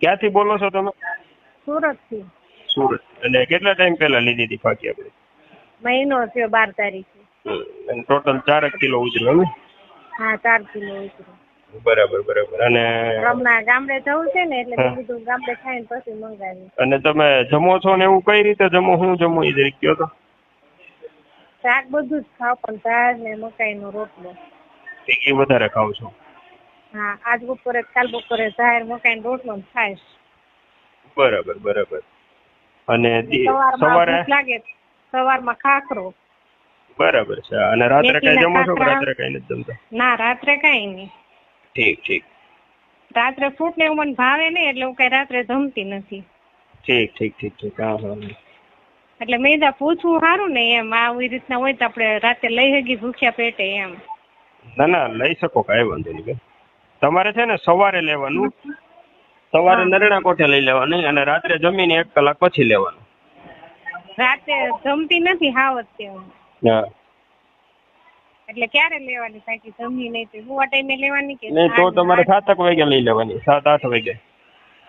ક્યાંથી બોલો છો તમે? સુરતથી સુરત. અને કેટલા ટાઈમ પહેલા લીધી હતી ફાકી આપણે? મહિનો થયો બાર તારીખે. ટોટલ ચાર કિલો ઉજરો એમ હા ચાર કિલો ઉજરો બરાબર બરાબર. અને હમણાં ગામડે જવું છે ને એટલે બીજું ગામડે કીધું ગામડે ખાઈને પછી મંગાવી અને તમે જમો છો ને એવું કઈ રીતે જમો? હું જમો એ જરીક કયો તો? શાક બધું જ ખાવ પણ દાળ ને મકાઈનો રોટલો. એ વધારે ખાવ છો? હા આજ બપોરે કાલ બપોરે જાહેર મકાઈનો રોટલો ને છાશ બરાબર બરાબર. અને સવારે? લાગે સવારમાં ખાખરો. બરાબર છે. અને રાત્રે કઈ જમો છો રાત્રે કઈ નથી જમતા? ના રાત્રે કઈ નહીં. ઠીક ઠીક. રાત્રે ફ્રૂટ ને મને ભાવે નહીં એટલે હું કઈ રાત્રે જમતી નથી. ઠીક ઠીક ઠીક ઠીક. હા હા. એટલે મેં કીધું પૂછવું સારું ને એમ આવી રીતના હોય તો આપણે રાતે લઈ હગી ભૂખ્યા પેટે એમ. ના ના લઈ શકો કાંઈ વાંધો નહીં તમારે છે ને સવારે લેવાનું. સવારે નરણા કોઠે લઈ લેવાનું અને રાત્રે જમીને એક કલાક પછી લેવાનું. રાતે જમતી નથી હાવત તે એટલે ક્યારે લેવાની બાકી જમી નહીં તો હું ટાઈમે લેવાની કે નહીં તો તમારે સાત એક વાગે લઈ લેવાની. સાત આઠ વાગે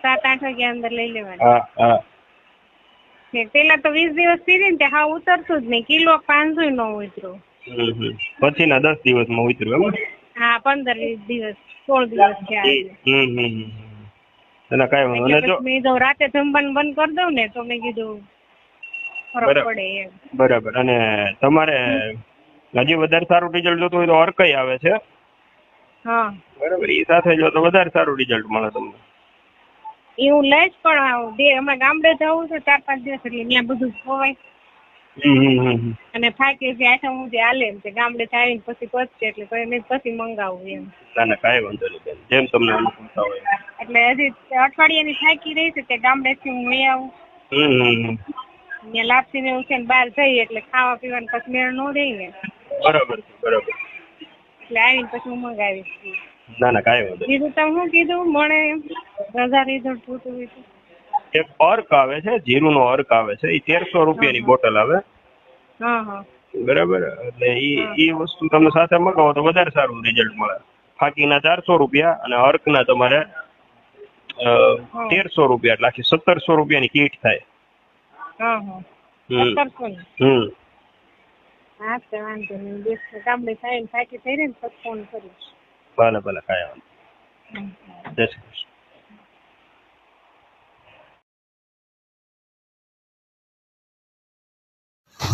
સાત આઠ વાગ્યા અંદર લઈ લેવાની. હા હા. પેલા તો વીસ દિવસ પીધી ને હા ઉતરતું જ નહીં. કિલો પાંચસો નો ઉતરો. હમ હમ. પછીના દસ દિવસમાં ઉતર્યું એમ હા પંદર વીસ દિવસ સોળ દિવસ થયા કાંઈ વાંધો જો મેં તો રાતે જમવાનું બંધ કરી દઉં ને તો મેં કીધું પડે એમ. બરાબર. અને તમારે હજી વધારે સારું રિઝલ્ટ જોતું હોય તો અર્કઈ આવે છે. હા. બરાબર. એ સાથે જો તો વધારે સારું રિઝલ્ટ મળે તમને. એ હું લઈશ પણ બે અમે ગામડે જવું છે ચાર પાંચ દિવસ એટલે ત્યાં બધું ખવાય. અને ફાકે જે આઠમ હું જે હાલે એમ છે ગામડે થાય પછી પચશે એટલે પછી પછી મંગાવું એમ. ના ના કાંઈ વાંધો નહીં જેમ તમને અનુકૂળતા હોય એટલે હજી અઠવાડિયાની થાકી રહી છે તે ગામડેથી હું લઈ આવું. ત્યાં લાપસી ને એવું છે ને બહાર જઈએ એટલે ખાવા પીવાનું પછી મેળ નો રહી ને. બરાબર બરાબર. એટલે આવીને પછી હું મંગાવીશ. ના ના કાંઈ વાંધો બીજું તમે શું કીધું મળે એમ રજા રિઝલ્ટ પૂરતું એક અર્ક આવે છે જીરું નો અર્ક આવે છે એ તેરસો રૂપિયાની બોટલ આવે. બરાબર? એટલે ઈ એ વસ્તુ તમે સાથે મગાવો તો વધારે સારું રિઝલ્ટ મળે. ફાકીના ચારસો રૂપિયા અને અર્કના તમારે તેરસો રૂપિયા એટલે આખી સત્તરસો રૂપિયાની કીટ થાય. હમ. ને ને ભલે ભલે કાંઈ વાંધો જય શ્રી કૃષ્ણ.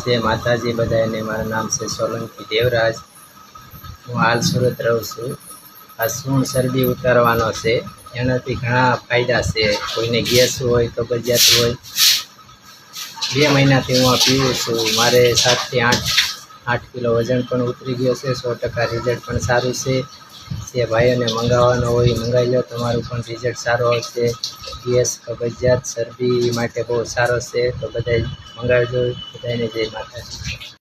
જય માતાજી બધાને મારું નામ છે સોલંકી દેવરાજ. હું હાલ સુરત રહું છું. આ સૂણ શરદી ઉતારવાનો છે. એનાથી ઘણા ફાયદા છે. કોઈને ગેસ હોય, તો બજાત હોય. બે મહિનાથી હું આ પીવું છું. મારે સાતથી આઠ આઠ કિલો વજન પણ ઉતરી ગયો છે. સો ટકા રિઝલ્ટ પણ સારું છે. જે ભાઈઓને મંગાવવાનો હોય મંગાવી લો. તમારું પણ રિઝલ્ટ સારો આવશે. ગેસ કબજિયાત શરદી માટે બહુ સારો છે. તો બધાય મંગાવી દો બધાને જય માતાજી.